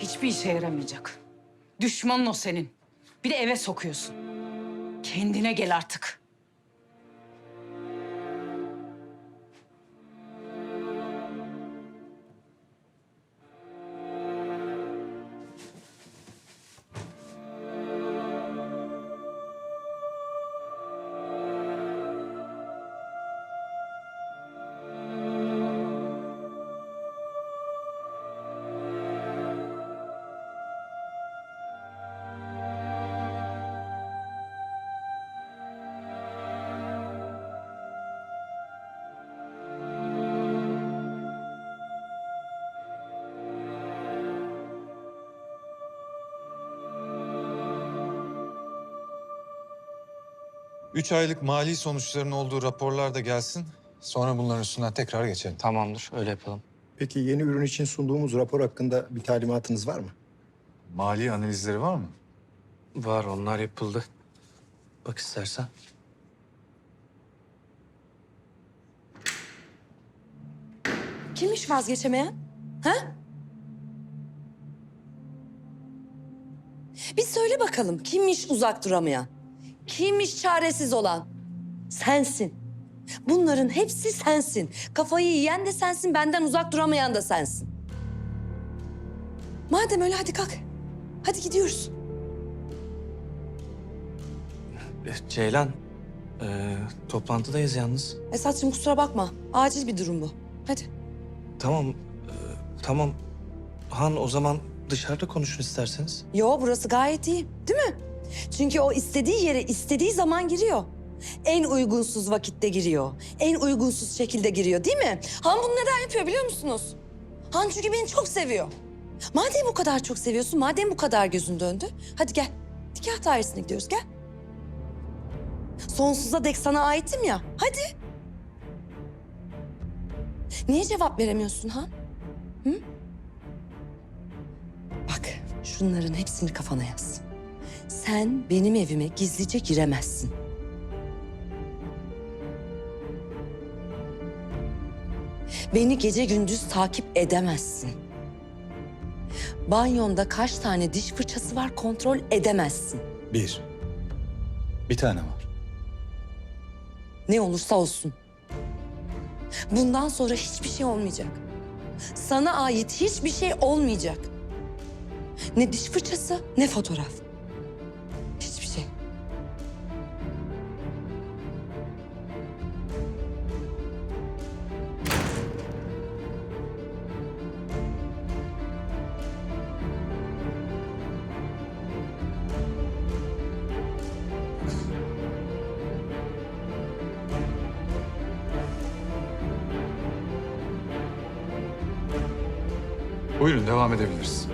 Hiçbir işe yaramayacak. Düşmanın o senin. Bir de eve sokuyorsun. Kendine gel artık. Üç aylık mali sonuçların olduğu raporlar da gelsin. Sonra bunların üstünden tekrar geçelim. Tamamdır, öyle yapalım. Peki yeni ürün için sunduğumuz rapor hakkında bir talimatınız var mı? Mali analizleri var mı? Var, onlar yapıldı. Bak istersen. Kimmiş vazgeçemeyen? Ha? Bir söyle bakalım kimmiş uzak duramayan? Kimmiş çaresiz olan? Sensin. Bunların hepsi sensin. Kafayı yiyen de sensin, benden uzak duramayan da sensin. Madem öyle hadi kalk. Hadi gidiyoruz. E, Ceylan, e, toplantıdayız yalnız. Esat'cığım kusura bakma. Acil bir durum bu. Hadi. Tamam, e, tamam. Han o zaman dışarıda konuşun isterseniz. Yo burası gayet iyi değil mi? Çünkü o istediği yere istediği zaman giriyor. En uygunsuz vakitte giriyor. En uygunsuz şekilde giriyor değil mi? Han bunu neden yapıyor biliyor musunuz? Han çünkü beni çok seviyor. Madem bu kadar çok seviyorsun, madem bu kadar gözün döndü. Hadi gel. Nikah dairesine gidiyoruz gel. Sonsuza dek sana aitim ya. Hadi. Niye cevap veremiyorsun Han? Hı? Bak şunların hepsini kafana yaz. Sen benim evime gizlice giremezsin. Beni gece gündüz takip edemezsin. Banyonda kaç tane diş fırçası var kontrol edemezsin. Bir. Bir tane var. Ne olursa olsun. Bundan sonra hiçbir şey olmayacak. Sana ait hiçbir şey olmayacak. Ne diş fırçası ne fotoğraf. Buyurun devam edebiliriz.